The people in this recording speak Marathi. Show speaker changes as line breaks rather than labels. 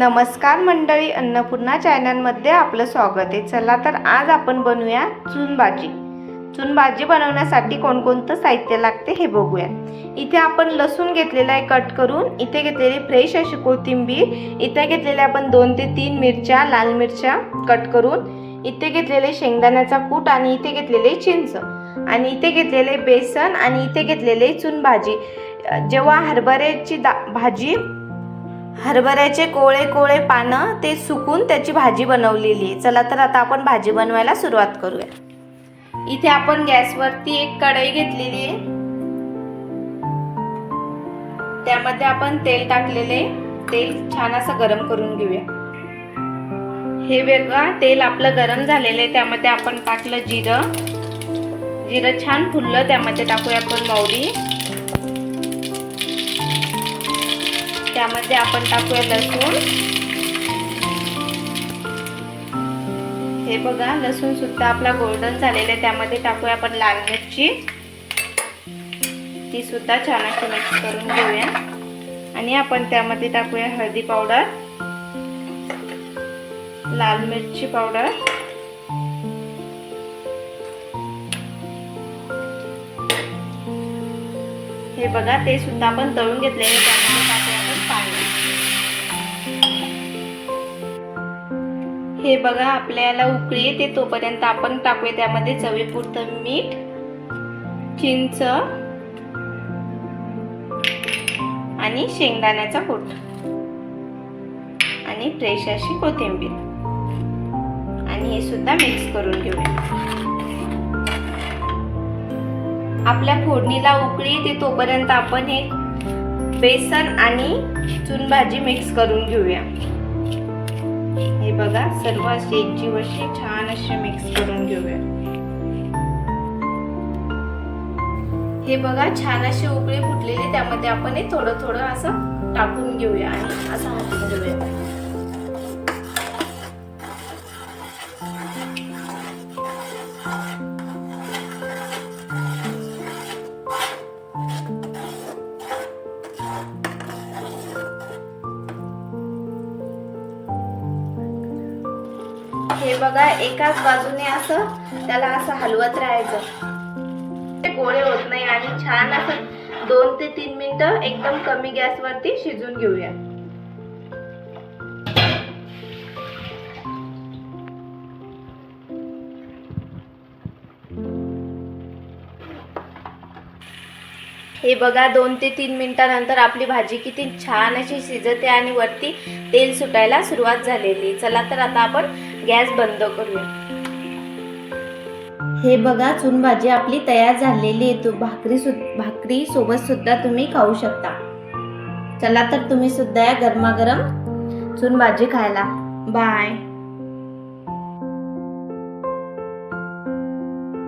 नमस्कार मंडळी अन्नपूर्णा चॅनलमध्ये आपलं स्वागत आहे. चला तर आज आपण बनवूया चुनभाजी चुनभाजी बनवण्यासाठी कोणकोणतं साहित्य लागते हे बघूया. इथे आपण लसूण घेतलेला आहे कट करून इथे घेतलेली फ्रेश अशी कोथिंबीर इथे घेतलेल्या आपण दोन ते तीन मिरच्या लाल मिरच्या कट करून इथे घेतलेले शेंगदाण्याचा कूट आणि इथे घेतलेले चिंच. आणि इथे घेतलेले बेसन आणि इथे घेतलेले चुनभाजी जेव्हा हरभऱ्याची दा भाजी हरभऱ्याचे कोळे कोळे पानं ते सुकून त्याची भाजी बनवलेली आहे. चला तर आता आपण भाजी बनवायला सुरुवात करूया. इथे आपण गॅसवरती एक कढई घेतलेली आहे. त्यामध्ये आपण तेल टाकलेले तेल छान असं गरम करून घेऊया. हे वेगळा तेल आपलं गरम झालेलं आहे. त्यामध्ये आपण टाकलं जिरं. जिरं छान फुललं. त्यामध्ये टाकूया आपण मौरी. त्यामध्ये आपण टाकूया लसूण. हे बघा लसूण सुद्धा आपला गोल्डन झालेला आहे. त्यामध्ये टाकूया आपण लाल मिरची. ती सुद्धा छान अशी मिक्स करून घेऊया. आणि आपण त्यामध्ये टाकूया हळदी पावडर. लाल मिरची पावडर. हे बघा ते सुद्धा आपण तळून घेतलेले त्यामध्ये. हे बघा आपल्याला उकळी येते तोपर्यंत आपण टाकूया. त्यामध्ये चवीपुरतं मीठ चिंच आणि शेंगदाण्याचा कूट आणि फ्रेश अशी कोथिंबीर. आणि हे सुद्धा मिक्स करून घेऊया. आपल्या फोडणीला उकळी येते तोपर्यंत आपण हे बेसन आणि चुनभाजी मिक्स करून घेऊया. हे बघा सर्व अशी एकजीव अशी छान अशी मिक्स करून घेऊया. हे बघा छान अशी उकळे फुटलेली त्यामध्ये आपण हे थोडं थोडं असं टाकून घेऊया आणि असं हातून घेऊया हे बघा एकाच बाजूने असं त्याला असं हलवत राहायचं. ते गोळे होत नाही आणि छान असं दोन ते तीन मिनिटं एकदम कमी गॅसवरती शिजून घेऊया. हे बघा दोन ते तीन मिनिटानंतर आपली भाजी किती छान अशी शिजते आणि वरती तेल सुटायला सुरुवात झालेली. चला तर आता आपण गॅस बंद करूया. हे बघा चुनभाजी आपली तयार झालेली आहे. तू भाकरी सु भाकरी सोबत सुद्धा तुम्ही खाऊ शकता. चला तर तुम्ही सुद्धा या गरमागरम चुनभाजी खायला. बाय.